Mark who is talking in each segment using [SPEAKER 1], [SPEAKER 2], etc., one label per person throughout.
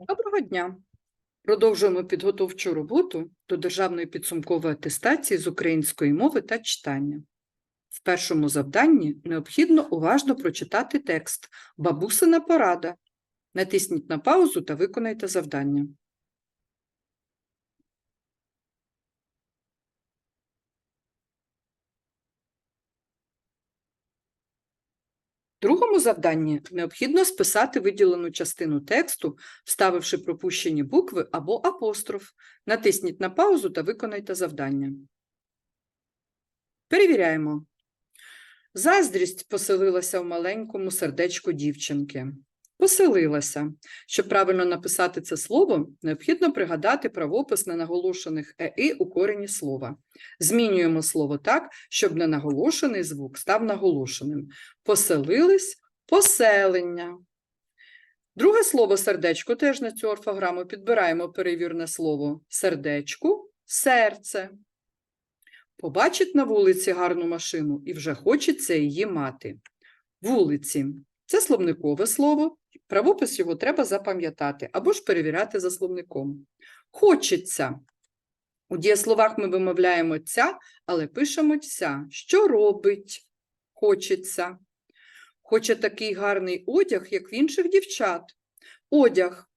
[SPEAKER 1] Доброго дня! Продовжуємо підготовчу роботу до державної підсумкової атестації з української мови та читання. В першому завданні необхідно уважно прочитати текст Бабусина порада. Натисніть на паузу та виконайте завдання. Другому завданні необхідно списати виділену частину тексту, вставивши пропущені букви або апостроф. Натисніть на паузу та виконайте завдання. Перевіряємо. Заздрість поселилася в маленькому сердечку дівчинки. Поселилася. Щоб правильно написати це слово, необхідно пригадати правопис ненаголошених ЕИ у корені слова. Змінюємо слово так, щоб ненаголошений звук став наголошеним. Поселились поселення. Друге слово сердечко теж на цю орфограму підбираємо перевірне слово сердечку серце. Побачить на вулиці гарну машину і вже хочеться її мати. Вулиці це словникове слово, правопис його треба запам'ятати або ж перевіряти за словником. Хочеться. У дієсловах ми вимовляємо ця, але пишемо ця. Що робить? Хочеться. Хоче такий гарний одяг, як в інших дівчат. Одяг.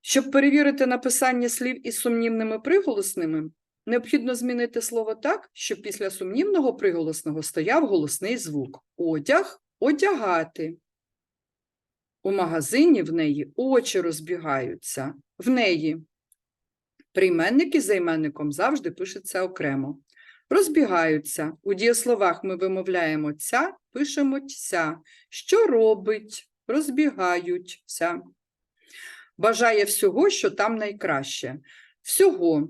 [SPEAKER 1] Щоб перевірити написання слів із сумнівними приголосними, необхідно змінити слово так, щоб після сумнівного приголосного стояв голосний звук. Одяг одягати. У магазині в неї очі розбігаються. В неї прийменник із займенником завжди пишеться окремо. Розбігаються. У дієсловах ми вимовляємо ця, пишемо ця. Що робить? Розбігаються. Бажає всього, що там найкраще. Всього.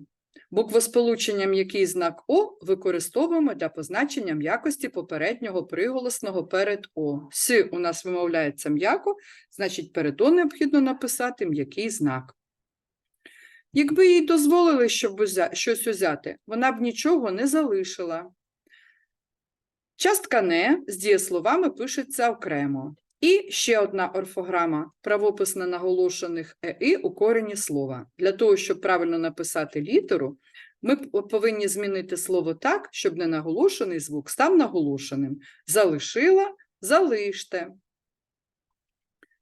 [SPEAKER 1] Буквосполучення м'який знак О використовуємо для позначення м'якості попереднього приголосного перед О. С у нас вимовляється м'яко, значить перед О необхідно написати м'який знак. Якби їй дозволили щоб узя- щось узяти, вона б нічого не залишила. Частка «не» з дієсловами пишеться окремо. І ще одна орфограма правопис на наголошених «еи» у корені слова. Для того, щоб правильно написати літеру, ми повинні змінити слово так, щоб ненаголошений звук став наголошеним. Залишила залиште.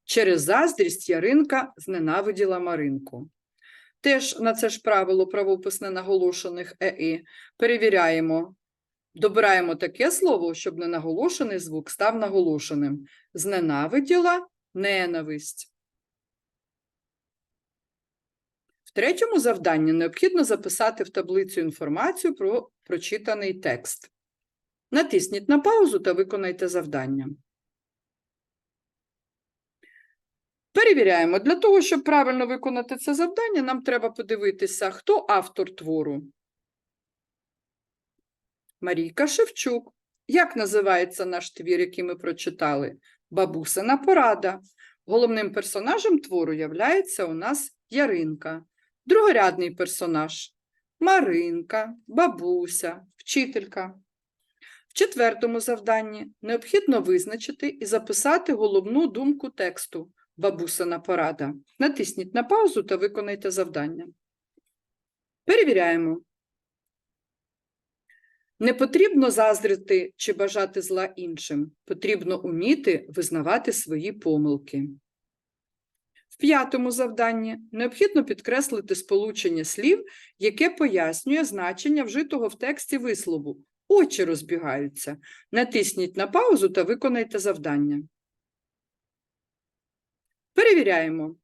[SPEAKER 1] Через заздрість Яринка зненавиділа Маринку. Теж на це ж правило правопис ненаголошених «еи» перевіряємо. Добираємо таке слово, щоб ненаголошений звук став наголошеним. Зненавиділа ненависть. В третьому завданні необхідно записати в таблицю інформацію про прочитаний текст. Натисніть на паузу та виконайте завдання. Перевіряємо. Для того, щоб правильно виконати це завдання, нам треба подивитися, хто автор твору. Марійка Шевчук. Як називається наш твір, який ми прочитали? Бабусина порада. Головним персонажем твору являється у нас Яринка. Другорядний персонаж Маринка, бабуся, вчителька. В четвертому завданні необхідно визначити і записати головну думку тексту Бабусина порада. Натисніть на паузу та виконайте завдання. Перевіряємо. Не потрібно заздрити чи бажати зла іншим, потрібно уміти визнавати свої помилки. В п'ятому завданні необхідно підкреслити сполучення слів, яке пояснює значення вжитого в тексті вислову. Очі розбігаються. Натисніть на паузу та виконайте завдання. Перевіряємо.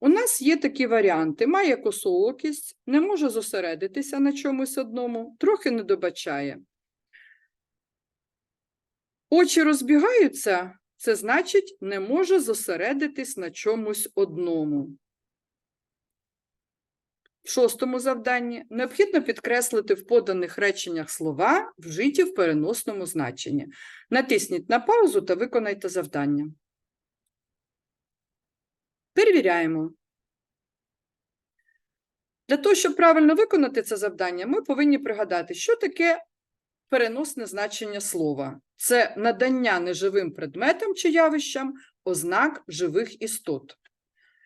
[SPEAKER 1] У нас є такі варіанти: має косоокість, не може зосередитися на чомусь одному, трохи не добачає. Очі розбігаються, це значить, не може зосередитись на чомусь одному. В шостому завданні необхідно підкреслити в поданих реченнях слова, вжиті в переносному значенні. Натисніть на паузу та виконайте завдання. Перевіряємо. Для того, щоб правильно виконати це завдання, ми повинні пригадати, що таке переносне значення слова. Це надання неживим предметам чи явищам ознак живих істот.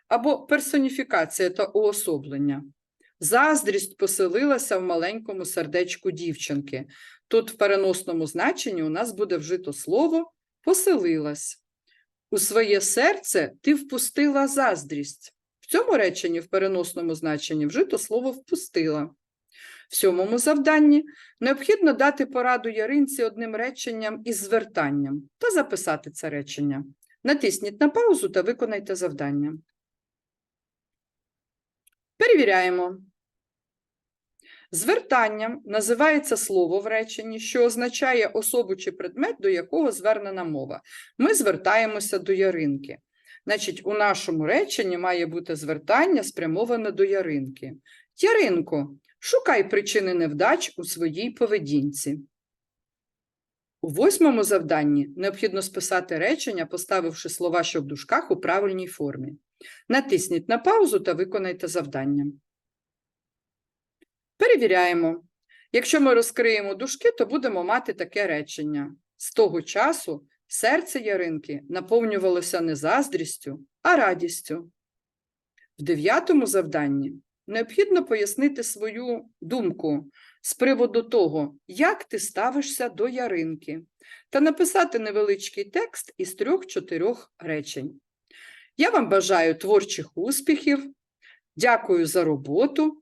[SPEAKER 1] або персоніфікація та уособлення. Заздрість поселилася в маленькому сердечку дівчинки. Тут в переносному значенні у нас буде вжито слово поселилась. У своє серце ти впустила заздрість. В цьому реченні в переносному значенні вжито слово впустила. В сьомому завданні необхідно дати пораду Яринці одним реченням із звертанням та записати це речення. Натисніть на паузу та виконайте завдання. Перевіряємо. Звертанням називається слово в реченні, що означає особу чи предмет, до якого звернена мова. Ми звертаємося до Яринки. Значить, у нашому реченні має бути звертання спрямоване до Яринки. Яринко, шукай причини невдач у своїй поведінці. У восьмому завданні необхідно списати речення, поставивши слова, що в дужках у правильній формі. Натисніть на паузу та виконайте завдання. Перевіряємо. Якщо ми розкриємо дужки, то будемо мати таке речення. З того часу серце Яринки наповнювалося не заздрістю, а радістю. В дев'ятому завданні необхідно пояснити свою думку з приводу того, як ти ставишся до Яринки, та написати невеличкий текст із трьох-чотирьох речень. Я вам бажаю творчих успіхів, дякую за роботу,